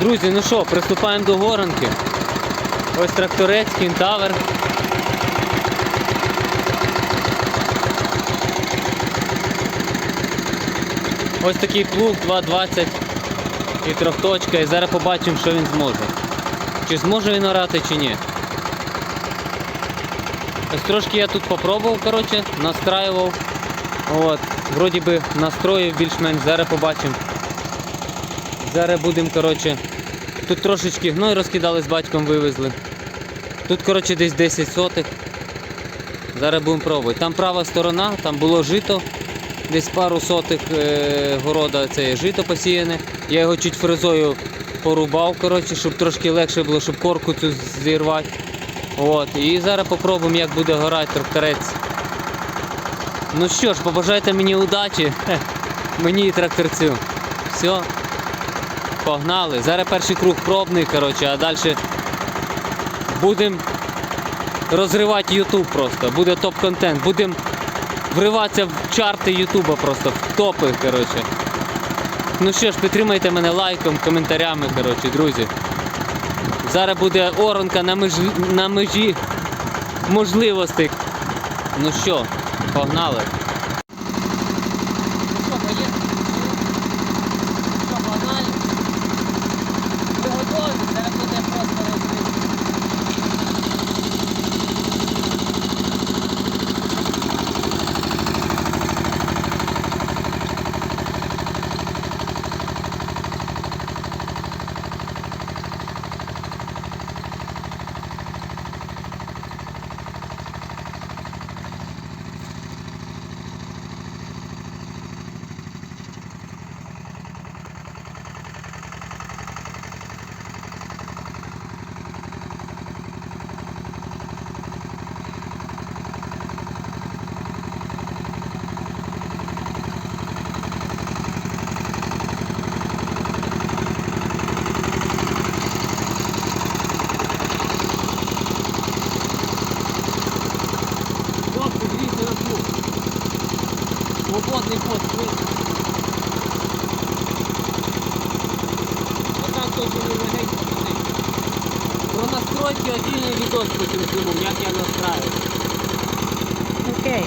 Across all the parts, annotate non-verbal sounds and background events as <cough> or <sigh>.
Друзі, ну що, приступаємо до горанки. Ось тракторець, кінтавр. Ось такий плуг 2.20 і трьохточка. І зараз побачимо, що він зможе. Чи зможе він орати, чи ні. Ось трошки я тут попробував, коротше, настраював. От, вроді би настроїв більш-менш, зараз побачимо. Зараз будемо, коротше, тут трошечки гной розкидали з батьком, вивезли. Тут, коротше, десь 10 сотих. Зараз будемо пробувати. Там права сторона, там було жито, десь пару сотих е, города це жито посіяне. Я його чуть фрезою порубав, коротше, щоб трошки легше було, щоб корку цю зірвати. От. І зараз попробуємо, як буде горати тракторець. Ну що ж, побажайте мені удачі. <laughs> Мені і тракторцю. Все. Погнали. Зараз перший круг пробний, коротше, а далі будемо розривати YouTube просто. Буде топ-контент. Будемо вриватися в чарти Ютуба просто, в топи, коротше. Ну що ж, підтримайте мене лайком, коментарями, коротше, друзі. Зараз буде оранка на межі, на межі можливостей. Ну що, погнали. Про настройки видос відос потім зніму, як я настраиваю. Окей.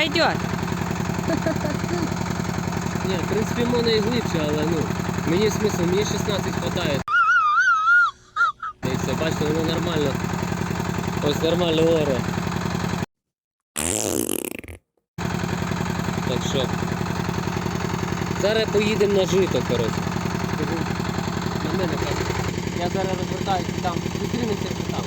Пойдет. Ні, в принципі, можна і глибше, але ну, мені смисл, мені 16 хватає. І все, бачите, воно нормально. Ось нормально оре. Так що. Зараз поїдемо на жито, коротше. На мене. Я зараз розвертаюся там, зустрінемося там.